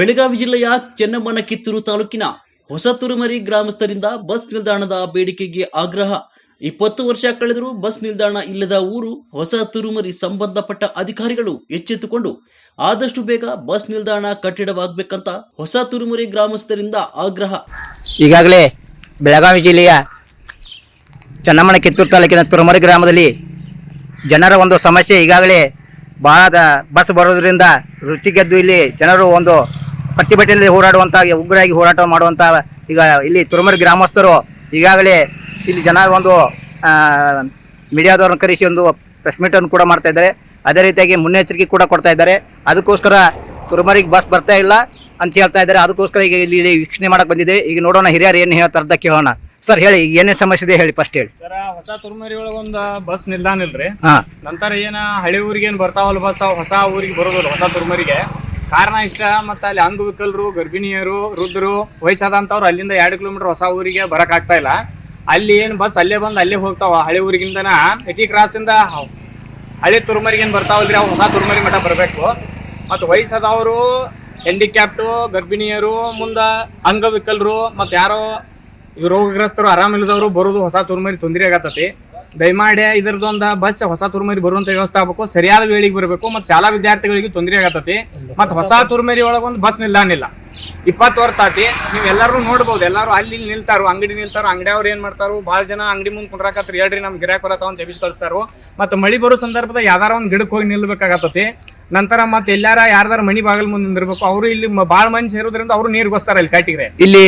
ಬೆಳಗಾವಿ ಜಿಲ್ಲೆಯ ಚೆನ್ನಮ್ಮನ ಕಿತ್ತೂರು ತಾಲೂಕಿನ ಹೊಸ ತುರುಮರಿ ಗ್ರಾಮಸ್ಥರಿಂದ ಬಸ್ ನಿಲ್ದಾಣದ ಬೇಡಿಕೆಗೆ ಆಗ್ರಹ. ಇಪ್ಪತ್ತು ವರ್ಷ ಕಳೆದರೂ ಬಸ್ ನಿಲ್ದಾಣ ಇಲ್ಲದ ಊರು ಹೊಸ ತುರುಮರಿ ಸಂಬಂಧಪಟ್ಟ ಅಧಿಕಾರಿಗಳು ಎಚ್ಚೆತ್ತುಕೊಂಡು, ಆದಷ್ಟು ಬೇಗ ಬಸ್ ನಿಲ್ದಾಣ ಕಟ್ಟಡವಾಗಬೇಕಂತ ಹೊಸ ತುರುಮರಿ ಗ್ರಾಮಸ್ಥರಿಂದ ಆಗ್ರಹ. ಈಗಾಗಲೇ ಬೆಳಗಾವಿ ಜಿಲ್ಲೆಯ ಚನ್ನಮ್ಮನ ಕಿತ್ತೂರು ತಾಲೂಕಿನ ತುರುಮರಿ ಗ್ರಾಮದಲ್ಲಿ ಜನರ ಒಂದು ಸಮಸ್ಯೆ ಈಗಾಗಲೇ ಬಹಳ ಬಸ್ ಬರೋದ್ರಿಂದ ರುಚಿಗೆದ್ದು ಇಲ್ಲಿ ಜನರು ಒಂದು ಪ್ರತಿಭಟನೆಯಲ್ಲಿ ಹೋರಾಡುವಂಥ ಉಗ್ರಾಗಿ ಹೋರಾಟ ಮಾಡುವಂಥ ಈಗ ಇಲ್ಲಿ ತುರುಮರಿ ಗ್ರಾಮಸ್ಥರು ಈಗಾಗಲೇ ಇಲ್ಲಿ ಜನ ಒಂದು ಮೀಡಿಯಾದವ್ರನ್ನ ಕರೆಸಿ ಒಂದು ಪ್ರೆಸ್ ಮೀಟನ್ನು ಕೂಡ ಮಾಡ್ತಾ ಇದ್ದಾರೆ. ಅದೇ ರೀತಿಯಾಗಿ ಮುನ್ನೆಚ್ಚರಿಕೆ ಕೂಡ ಕೊಡ್ತಾ ಇದ್ದಾರೆ. ಅದಕ್ಕೋಸ್ಕರ ತುರುಮರಿಗೆ ಬಸ್ ಬರ್ತಾ ಇಲ್ಲ ಅಂತ ಹೇಳ್ತಾ ಇದ್ದಾರೆ. ಅದಕ್ಕೋಸ್ಕರ ಈಗ ಇಲ್ಲಿ ವೀಕ್ಷಣೆ ಮಾಡಕ್ಕೆ ಬಂದಿದೆ. ಈಗ ನೋಡೋಣ ಹಿರಿಯರು ಏನು ಹೇಳ್ತಾರೆ ಅಂತ ಕೇಳೋಣ. ಸರ್ ಹೇಳಿ ಏನೇ ಸಮಸ್ಯೆ ಇದೆ ಹೇಳಿ ಫಸ್ಟ್ ಹೇಳಿ. ಸರ್ ಹೊಸ ತುರುಮರಿ ಒಳಗ ಒಂದ್ ಬಸ್ ನಿಲ್ದಾಣ ಇಲ್ರಿ. ನಂತರ ಏನ ಹಳೆ ಊರಿಗೆ ಏನ್ ಬರ್ತಾವಲ್ಲ ಬಸ್ ಹೊಸ ಊರಿಗೆ ಬರೋದಿಲ್ಲ ಹೊಸ ತುರ್ಮರಿಗೆ. ಕಾರಣ ಇಷ್ಟ, ಮತ್ತೆ ಅಲ್ಲಿ ಅಂಗವಿಕಲರು, ಗರ್ಭಿಣಿಯರು, ವೃದ್ಧರು ವಯಸ್ಸಾದಂತವ್ರು ಅಲ್ಲಿಂದ ಎರಡು ಕಿಲೋಮೀಟರ್ ಹೊಸ ಊರಿಗೆ ಬರಕ್ ಆಗ್ತಾ ಇಲ್ಲ. ಅಲ್ಲಿ ಏನು ಬಸ್ ಅಲ್ಲೇ ಬಂದು ಅಲ್ಲೇ ಹೋಗ್ತಾವ, ಹಳೆ ಊರಿಗಿಂದನ. ಎಟಿ ಕ್ರಾಸ್ ಇಂದ ಹಳೆ ತುರ್ಮರಿಗೆ ಏನ್ ಬರ್ತಾವಲ್ರಿ, ಅವು ಹೊಸ ತುರ್ಮರಿ ಮಠ ಬರಬೇಕು. ಮತ್ತು ವಯಸ್ಸಾದವರು ಹ್ಯಾಂಡಿಕ್ಯಾಪ್ಟು ಗರ್ಭಿಣಿಯರು, ಮುಂದೆ ಅಂಗವಿಕಲರು, ಮತ್ತು ಯಾರೋ ರೋಗಗ್ರಸ್ತರು, ಆರಾಮಿಲ್ಲದವರು ಬರೋದು ಹೊಸ ತುರ್ಮರಿ ತೊಂದರೆ ಆಗತ್ತತಿ ದಯಮಾಡಿ ಇದ್ರದ್ದೊಂದು ಬಸ್ ಹೊಸ ತುರ್ಮರಿ ಬರುವಂತ ವ್ಯವಸ್ಥೆ ಆಗಬೇಕು. ಸರಿಯಾದ ವೇಳೆಗೆ ಬರಬೇಕು. ಮತ್ತು ಶಾಲಾ ವಿದ್ಯಾರ್ಥಿಗಳಿಗೆ ತೊಂದರೆ ಆಗತ್ತತಿ ಮತ್ತು ಹೊಸ ತುರ್ಮರಿ ಒಳಗೊಂದು ಬಸ್ ನಿಲ್ಲಾನಿಲ್ಲ ಇಪ್ಪತ್ತು ವರ್ಷ ಆತಿ. ನೀವು ಎಲ್ಲರೂ ನೋಡ್ಬೋದು. ಎಲ್ಲರೂ ಅಲ್ಲಿ ನಿಲ್ತಾರು ಅಂಗಡಿ ನಿಲ್ತಾರು. ಅಂಗಡಿಯವ್ರು ಏನ್ ಮಾಡ್ತಾರು? ಭಾಳ ಜನ ಅಂಗಡಿ ಮುಂದೆ ಕುಂದ್ರಾಕತ್ರಿ. ಹೇಳ್ರಿ ನಮ್ ಗಿರಾಕ್ ಬರತ್ತ ಅಂತ ಎಬ್ಬಿಸಿ ಕಳಿಸ್ತಾರು. ಮತ್ತು ಮಳಿ ಬರೋ ಸಂದರ್ಭದಾಗ ಯಾವ್ದಾರ ಒಂದು ಗಿಡಕ್ಕೆ ಹೋಗಿ ನಿಲ್ಬೇಕಾಗತ್ತತಿ ನಂತರ ಮತ್ತೆ ಎಲ್ಲಾರ ಯಾರ್ದಾರ ಮನಿ ಬಾಗಿಲ್ ಮುಂದೆ ನಿಂದಿರ್ಬೇಕು. ಅವರು ಇಲ್ಲಿ ಭಾಳ ಮಂದಿ ಸೇರೋದ್ರಿಂದ ಅವರು ನೀರ್ಗೋಸ್ತಾರ ಇಲ್ಲಿ ಕಾಟಿಗ್ರೆ. ಇಲ್ಲಿ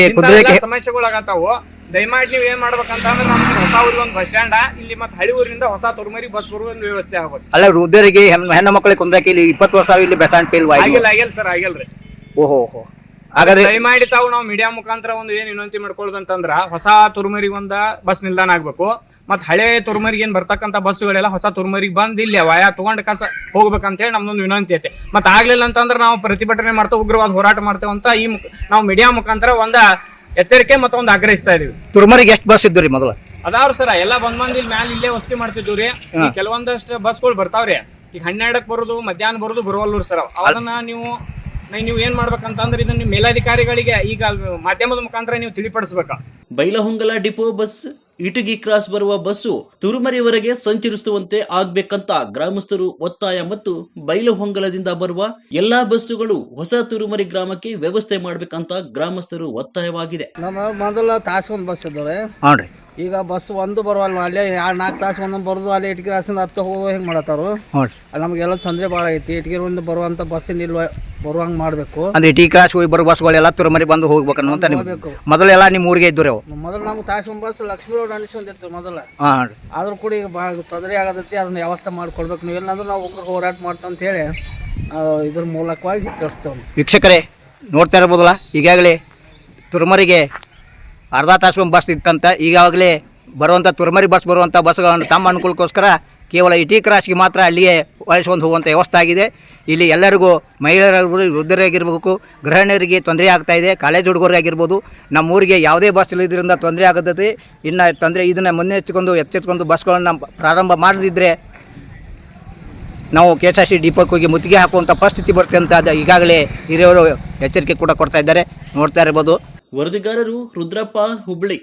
ಸಮಸ್ಯೆಗಳಾಗತ್ತಾವು ದಯಮಾಡಿ ನೀವು ಏನ್ ಮಾಡ್ಬೇಕಂತಂದ್ರೆ ನಮ್ಮ ಹೊಸ ಊರಿಗೆ ಒಂದು ಬಸ್ ಸ್ಟ್ಯಾಂಡ್ ಇಲ್ಲಿ ಮತ್ತೆ ಹಳಿ ಊರಿಂದ ಹೊಸ ತುರ್ಮರಿ ಬಸ್ ಬರುವ ಒಂದು ವ್ಯವಸ್ಥೆ ಆಗುತ್ತೆ ಅಲ್ಲ ವೃದ್ಧರಿಗೆ ಹೆಣ್ಣು ಹೆಣ್ಣು ಮಕ್ಕಳಿಗೆ ಕುಂದ್ರಕ್ಕೆ ಇಲ್ಲಿ ಇಪ್ಪತ್ತು ವರ್ಷ ಇಲ್ಲಿ ಬಸ್ ಸ್ಟ್ಯಾಂಡ್ ಪೇಲ್ ಆಗಿಲ್ಲ ಆಗಿಲ್ಲ ಸರ್ ಆಗಿಲ್ರಿ ಓಹೋ ಓಹೋ. ಹಾಗಾದ್ರೆ ದಯಮಾಡಿ ತಾವು ನಾವು ಮೀಡಿಯಾ ಮುಖಾಂತರ ಒಂದು ಏನು ವಿನಂತಿ ಮಾಡ್ಕೊಳ್ಳೋದು ಅಂತಂದ್ರ ಹೊಸ ತುರ್ಮರಿಗೆ ಒಂದ ಬಸ್ ನಿಲ್ದಾಣ ಆಗ್ಬೇಕು. ಮತ್ತೆ ಹಳೆ ತುರ್ಮರಿಗೆ ಏನ್ ಬರ್ತಕ್ಕಂತ ಬಸ್ಸುಗಳೆಲ್ಲ ಹೊಸ ತುರುಮರಿಗೆ ಬಂದು ಇಲ್ಲಿ ವಾಯ ತಗೊಂಡ್ ಕಸ ಹೋಗ್ಬೇಕಂತ ಹೇಳಿ ನಮ್ದೊಂದು ವಿನಂತಿ ಐತೆ. ಮತ್ತೆ ಆಗ್ಲಿಲ್ಲ ಅಂತಂದ್ರೆ ನಾವು ಪ್ರತಿಭಟನೆ ಮಾಡ್ತಾ ಉಗ್ರವಾದ ಹೋರಾಟ ಮಾಡ್ತೇವೆ ಅಂತ ಈ ಮುಖ- ನಾವು ಮೀಡಿಯಾ ಮುಖಾಂತರ ಒಂದ ಎಚ್ಚರಿಕೆ ಮತ್ತೊಂದು ಒಂದು ಆಗ್ರಹಿಸ್ತಾ ಇದೀವಿ. ತುರ್ಮರಿಗೆ ಎಷ್ಟು ಬಸ್ ಇದ್ದು ರೀ ಮೊದಲು? ಅದಾವ್ರಿ ಸರ ಎಲ್ಲ ಬಂದ್ ಬಂದ್ ಇಲ್ಲಿ ಮ್ಯಾಲ ಇಲ್ಲೇ ವಸ್ತಿ ಮಾಡ್ತಿದ್ವಿ ರೀ ಈ ಕೆಲವೊಂದಷ್ಟು ಬಸ್ಗಳು ಬರ್ತಾವ್ರಿ. ಈಗ ಹನ್ನೆರಡಕ್ಕೆ ಬರೋದು ಮಧ್ಯಾಹ್ನ ಬರೋದು ಬರುವಲ್ರು ಸರ್. ಅದನ್ನ ನೀವು ನೀವು ಏನ್ ಮಾಡ್ಬೇಕಂತಂದ್ರೆ ಇದನ್ನ ನಿಮ್ಮ ಮೇಲಾಧಿಕಾರಿಗಳಿಗೆ ಈಗ ಮಾಧ್ಯಮದ ಮುಖಾಂತರ ನೀವು ತಿಳಿಪಡಿಸ್ಬೇಕು? Bailhongal depot bus Itagi cross ಬರುವ ಬಸ್ಸು ತುರುಮರಿವರೆಗೆ ಸಂಚರಿಸುವಂತೆ ಆಗ್ಬೇಕಂತ ಗ್ರಾಮಸ್ಥರು ಒತ್ತಾಯ ಮತ್ತು ಬೈಲಹೊಂಗಲದಿಂದ ಬರುವ ಎಲ್ಲಾ ಬಸ್ಸುಗಳು ಹೊಸ ತುರುಮರಿ ಗ್ರಾಮಕ್ಕೆ ವ್ಯವಸ್ಥೆ ಮಾಡಬೇಕಂತ ಗ್ರಾಮಸ್ಥರು ಒತ್ತಾಯವಾಗಿದೆ. ನಮ್ಮ ಮೊದಲ ತಾಸು ಒಂದು ಬಸ್ ಈಗ ಬಸ್ ಒಂದು ಬರುವಲ್ಲ ಅಲ್ಲೇ ಎರಡು ನಾಲ್ಕು ತಾಸು ಒಂದೊಂದು ಬರೋದು ಅಲ್ಲೇ ಇಟ್ಗಿ ರಾಸಿಂದ ಹತ್ತು ಹೋಗೋ ಹೆಂಗ್ ಮಾಡತ್ತಾರು? ನಮಗೆಲ್ಲ ತೊಂದರೆ ಭಾಳ ಐತಿ. ಇಟ್ಗಿರಿಂದ ಬರುವಂಥ ಬಸ್ಸಿನ ನಿಲ್ವ ಬರುವಂಗೆ ಮಾಡಬೇಕು. ಅಂದ್ರೆ ಟಿ ಕ್ರಾಸ್ ಹೋಗಿ ಬರೋ ಬಸ್ಗಳೆಲ್ಲ ತುರ್ಮರಿ ಬಂದು ಹೋಗ್ಬೇಕು ಅಂತ ನಿಮ್ಗೆ. ಹೋಗ್ಬೇಕು. ಮೊದಲೆಲ್ಲ ನಿಮ್ಮ ಊರಿಗೆ ಇದ್ದು ರೀ ಅವು ಮೊದಲು ನಮ್ಗೆ ತಾಸು ಬಸ್ ಲಕ್ಷ್ಮೀ ರೋಡ್ ಅನಿಸ್ಕೊಂಡಿತ್ತು ಮೊದಲ. ಹಾಂ ರೀ. ಆದ್ರೂ ಕೂಡ ಈಗ ಭಾಳ ತೊಂದರೆ ಆಗತೈತಿ ಅದನ್ನ ವ್ಯವಸ್ಥೆ ಮಾಡ್ಕೊಡ್ಬೇಕು. ನೀವು ನಾವು ಒಬ್ಬರು ಹೋರಾಟ ಮಾಡ್ತೇವೆ ಅಂತ ಹೇಳಿ ನಾವು ಇದ್ರ ಮೂಲಕವಾಗಿ ತಿಳಿಸ್ತೇವೆ. ವೀಕ್ಷಕರೇ ನೋಡ್ತಾ ಇರ್ಬೋದಲ್ಲ ಈಗಾಗಲೇ ತುರ್ಮರಿಗೆ ಅರ್ಧ ತಾಸು ಬಸ್ ಇತ್ತಂತ ಈಗಾಗಲೇ ಬರುವಂಥ ತುರ್ಮರಿ ಬಸ್ ಬರುವಂಥ ಬಸ್ಗಳನ್ನು ತಮ್ಮ ಅನುಕೂಲಕ್ಕೋಸ್ಕರ ಕೇವಲ ಇಟಿ ಕ್ರಾಸ್ಗೆ ಮಾತ್ರ ಅಲ್ಲಿಯೇ ವಹಿಸ್ಕೊಂಡು ಹೋಗುವಂಥ ವ್ಯವಸ್ಥೆ ಆಗಿದೆ. ಇಲ್ಲಿ ಎಲ್ಲರಿಗೂ ಮಹಿಳೆಯರಾಗಿರ್ಬೋದು, ವೃದ್ಧರಾಗಿರ್ಬೇಕು, ಗೃಹಿಣಿಯರಿಗೆ ತೊಂದರೆ ಆಗ್ತಾ ಇದೆ, ಕಾಲೇಜ್ ಹುಡುಗರಾಗಿರ್ಬೋದು ನಮ್ಮ ಊರಿಗೆ ಯಾವುದೇ ಬಸ್ ಇಲ್ಲದ್ರಿಂದ ತೊಂದರೆ ಆಗುತ್ತದೆ ಇನ್ನು ತೊಂದರೆ ಇದನ್ನು ಮುನ್ನೆಚ್ಚಿಕೊಂಡು ಎಚ್ಚೆತ್ಕೊಂಡು ಬಸ್ಗಳನ್ನು ಪ್ರಾರಂಭ ಮಾಡದಿದ್ದರೆ ನಾವು ಕೆ ಎಸ್ ಆರ್ ಸಿ ಡಿಪೋಕ್ಕೆ ಹೋಗಿ ಮುತ್ತಿಗೆ ಹಾಕುವಂಥ ಪರಿಸ್ಥಿತಿ ಬರುತ್ತೆ ಅಂತ ಅದು ಈಗಾಗಲೇ ಹಿರಿಯವರು ಎಚ್ಚರಿಕೆ ಕೂಡ ಕೊಡ್ತಾ ಇದ್ದಾರೆ. ನೋಡ್ತಾ ಇರ್ಬೋದು. ವರದಿಗಾರರು ರುದ್ರಪ್ಪ ಹುಬ್ಳಿ.